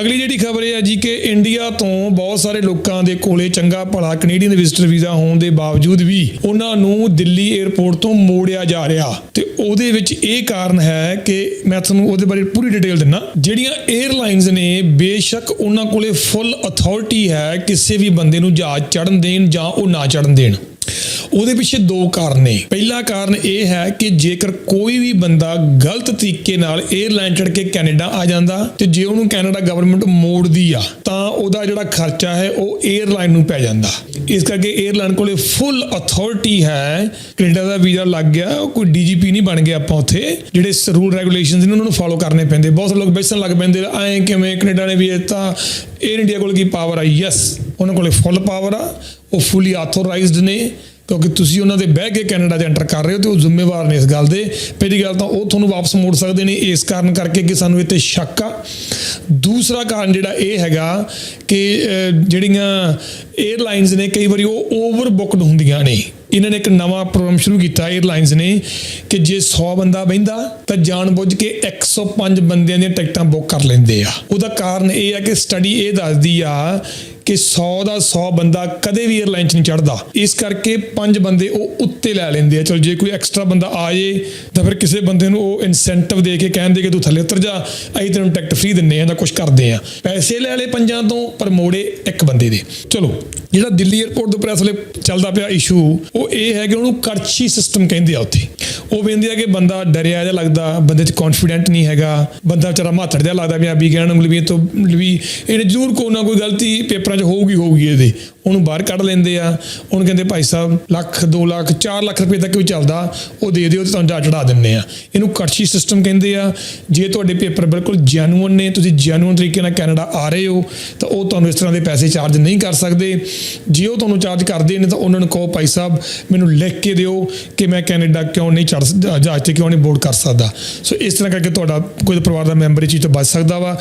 ਅਗਲੀ ਜਿਹੜੀ ਖਬਰ ਇਹ ਹੈ ਜੀ ਕਿ ਇੰਡੀਆ ਤੋਂ ਬਹੁਤ ਸਾਰੇ ਲੋਕਾਂ ਦੇ ਕੋਲੇ ਚੰਗਾ ਭਲਾ ਕੈਨੇਡੀਅਨ ਵਿਜ਼ਟਰ ਵੀਜ਼ਾ ਹੋਣ ਦੇ ਬਾਵਜੂਦ ਵੀ ਉਹਨਾਂ ਨੂੰ ਦਿੱਲੀ 에ਅਰਪੋਰਟ ਤੋਂ ਮੋੜਿਆ ਜਾ ਰਿਹਾ। ਤੇ ਉਹਦੇ ਵਿੱਚ ਇਹ ਕਾਰਨ ਹੈ ਕਿ ਮੈਂ ਤੁਹਾਨੂੰ ਉਹਦੇ ਬਾਰੇ ਪੂਰੀ ਡਿਟੇਲ ਦਿੰਨਾ। ਜਿਹੜੀਆਂ 에ਅਰਲਾਈਨਸ ਨੇ ਬੇਸ਼ੱਕ ਉਹਨਾਂ ਕੋਲੇ ਫੁੱਲ ਅਥਾਰਟੀ ਹੈ ਕਿਸੇ ਵੀ ਬੰਦੇ ਨੂੰ ਜਹਾਜ਼ ਚੜਨ ਦੇਣ ਜਾਂ ਉਹ ਨਾ ਚੜਨ ਦੇਣ। ਉਹਦੇ ਪਿੱਛੇ ਦੋ ਕਾਰਨ ਨੇ। ਪਹਿਲਾ ਕਾਰਨ ਇਹ ਹੈ ਕਿ ਜੇਕਰ ਕੋਈ ਵੀ ਬੰਦਾ ਗਲਤ ਤਰੀਕੇ ਨਾਲ 에ਅਰਲਾਈਨ ਚੜ ਕੇ ਕੈਨੇਡਾ ਆ ਜਾਂਦਾ ਤੇ ਜੇ ਉਹਨੂੰ ਕੈਨੇਡਾ ਗਵਰਨਮੈਂਟ ਮੋੜਦੀ ਆ, ਤਾਂ ਉਹਦਾ ਜਿਹੜਾ ਖਰਚਾ ਹੈ ਉਹ 에ਅਰਲਾਈਨ ਨੂੰ ਪੈ ਜਾਂਦਾ। ਇਸ ਕਰਕੇ 에ਅਰਲਾਈਨ ਕੋਲੇ ਫੁੱਲ ਅਥਾਰਟੀ ਹੈ। ਕੈਨੇਡਾ ਦਾ ਵੀਜ਼ਾ ਲੱਗ ਗਿਆ, ਉਹ ਕੋਈ ਡੀਜੀਪੀ ਨਹੀਂ ਬਣ ਗਿਆ ਆਪਾਂ ਉੱਥੇ। ਜਿਹੜੇ ਰੂਲ ਰੈਗੂਲੇਸ਼ਨਸ ਨੇ ਉਹਨਾਂ ਨੂੰ ਫਾਲੋ ਕਰਨੇ ਪੈਂਦੇ। ਬਹੁਤ ਲੋਕ ਬੈਸਣ ਲੱਗ ਪੈਂਦੇ ਐ ਕਿਵੇਂ ਕੈਨੇਡਾ ਨੇ ਵੀ ਇਹ ਤਾਂ 에ਅਰ ਇੰਡੀਆ ਕੋਲ ਕੀ ਪਾਵਰ ਆ? ਯੈਸ ਉਹਨਾਂ ਕੋਲੇ ਫੁੱਲ ਪਾਵਰ ਆ। ਉਹ ਫੁੱਲੀ ਆਥੋਰਾਈਜ਼ਡ ਨੇ। ਕਿਉਂਕਿ ਤੁਸੀਂ ਉਹਨਾਂ ਦੇ ਬਹਿ ਕੇ ਕੈਨੇਡਾ 'ਚ ਐਂਟਰ ਕਰ ਰਹੇ ਹੋ ਤੇ ਉਹ ਜ਼ਿੰਮੇਵਾਰ ਨੇ ਇਸ ਗੱਲ ਦੇ। ਪਹਿਲੀ ਗੱਲ ਤਾਂ ਉਹ ਤੁਹਾਨੂੰ ਵਾਪਸ ਮੋੜ ਸਕਦੇ ਨੇ ਇਸ ਕਾਰਨ ਕਰਕੇ ਕਿ ਸਾਨੂੰ ਇੱਥੇ ਸ਼ੱਕ ਆ। ਦੂਸਰਾ ਕਾਰਨ ਜਿਹੜਾ ਇਹ ਹੈਗਾ ਕਿ ਜਿਹੜੀਆਂ 에ਅਰਲਾਈਨਸ ਨੇ ਕਈ ਵਾਰੀ ਉਹ ਓਵਰ ਬੁੱਕਡ ਹੁੰਦੀਆਂ ਨੇ। ਇਹਨਾਂ ਨੇ ਇੱਕ ਨਵਾਂ ਪ੍ਰੋਗਰਾਮ ਸ਼ੁਰੂ ਕੀਤਾ 에ਅਰਲਾਈਨਸ ਨੇ ਕਿ ਜੇ 100 ਬੰਦਾ ਬਹਿੰਦਾ ਤਾਂ ਜਾਣਬੁੱਝ ਕੇ 105 ਬੰਦਿਆਂ ਦੀਆਂ ਟਿਕਟਾਂ ਬੁੱਕ ਕਰ ਲੈਂਦੇ ਆ। ਉਹਦਾ ਕਾਰਨ ਇਹ ਆ ਕਿ ਸਟੱਡੀ ਇਹ ਦੱਸਦੀ ਆ ਕਿ 100 ਦਾ 100 ਬੰਦਾ ਕਦੇ ਵੀ 에ਅਰਲਾਈਨ 'ਚ ਨਹੀਂ ਚੜਦਾ ਇਸ ਕਰਕੇ ਪੰਜ ਬੰਦੇ ਉਹ ਉੱਤੇ ਲੈ ਲੈਂਦੇ ਆ। ਚਲ, ਜੇ ਕੋਈ ਐਕਸਟਰਾ ਬੰਦਾ ਆ ਜੇ, ਤਾਂ ਫਿਰ ਕਿਸੇ ਬੰਦੇ ਨੂੰ ਉਹ ਇਨਸੈਂਟਿਵ ਦੇ ਕੇ ਕਹਿੰਦੇ ਕਿ ਤੂੰ ਥੱਲੇ ਉਤਰ ਜਾ, ਅਸੀਂ ਤੈਨੂੰ ਟਿਕਟ ਫ੍ਰੀ ਦਿੰਨੇ ਆ ਜਾਂ ਕੁਝ ਕਰਦੇ ਆ। ਪੈਸੇ ਲੈ ਲਏ ਪੰਜਾਂ ਤੋਂ, ਪਰ ਮੋੜੇ ਇੱਕ ਬੰਦੇ ਦੇ। ਚਲੋ, ਜਿਹੜਾ ਦਿੱਲੀ 에ਅਰਪੋਰਟ ਦੇ ਉੱਪਰ ਇਸ ਵੇਲੇ ਚੱਲਦਾ ਪਿਆ ਇਸ਼ੂ ਉਹ ਇਹ ਹੈ ਕਿ ਉਹਨੂੰ ਕਰਚੀ ਸਿਸਟਮ ਕਹਿੰਦੇ ਆ ਉੱਥੇ। ਉਹ ਕਹਿੰਦੇ ਆ ਕਿ ਬੰਦਾ ਡਰਿਆ ਜਿਹਾ ਲੱਗਦਾ, ਬੰਦੇ 'ਚ ਕੌਨਫੀਡੈਂਟ ਨਹੀਂ ਹੈਗਾ, ਬੰਦਾ ਵਿਚਾਰਾ ਮਾਥੜ ਜਿਹਾ ਲੱਗਦਾ ਵੀ ਆਪ ਵੀ ਕਹਿਣ ਨੂੰ ਵੀ ਇਹ ਤੋਂ ਵੀ ਇਹਨੇ ਜ਼ਰੂਰ ਕੋਈ ਨਾ ਕੋਈ ਗਲਤੀ ਪੇਪਰਾਂ 'ਚ ਹੋਊਗੀ ਹੋਊਗੀ ਇਹਦੇ। ਉਹਨੂੰ ਬਾਹਰ ਕੱਢ ਲੈਂਦੇ ਆ। ਉਹਨੂੰ ਕਹਿੰਦੇ ਭਾਈ ਸਾਹਿਬ, ਲੱਖ 2 ਲੱਖ 4 ਲੱਖ ਰੁਪਏ ਤੱਕ ਵੀ ਚੱਲਦਾ, ਉਹ ਦੇ ਦਿਓ ਤੇ ਤੁਹਾਨੂੰ ਜਾ ਚੜਾ ਦਿੰਨੇ ਆ। ਇਹਨੂੰ ਕਰਚੀ ਸਿਸਟਮ ਕਹਿੰਦੇ ਆ। ਜੇ ਤੁਹਾਡੇ ਪੇਪਰ ਬਿਲਕੁਲ ਜੈਨੂਇਨ ਨੇ, ਤੁਸੀਂ ਜੈਨੂਇਨ ਤਰੀਕੇ ਨਾਲ ਕੈਨੇਡਾ ਆ ਰਹੇ ਹੋ, ਤਾਂ ਉਹ ਤੁਹਾਨੂੰ ਇਸ ਤਰ੍ਹਾਂ ਦੇ ਪੈਸੇ ਚਾਰਜ ਨਹੀਂ ਕਰ ਸਕਦੇ। ਜੇ ਉਹ ਤੁਹਾਨੂੰ ਚਾਰਜ ਕਰਦੇ ਨੇ, ਤਾਂ ਉਹਨਾਂ ਨੂੰ ਕਹੋ, ਭਾਈ ਸਾਹਿਬ, ਮੈਨੂੰ ਲਿਖ ਕੇ ਦਿਓ ਕਿ ਮੈਂ ਕੈਨੇਡਾ ਕਿਉਂ ਨਹੀਂ ਚੜ ਜਹਾਜ਼ ਤੇ ਕਿਉਂ ਨਹੀਂ ਬੋਰਡ ਕਰ ਸਕਦਾ। ਸੋ ਇਸ ਤਰ੍ਹਾਂ ਕਰਕੇ ਤੁਹਾਡਾ, ਕੋਈ ਪਰਿਵਾਰ ਦਾ ਮੈਂਬਰ ਇਹ ਚੀਜ਼ ਤੋਂ ਬਚ ਸਕਦਾ ਵਾ।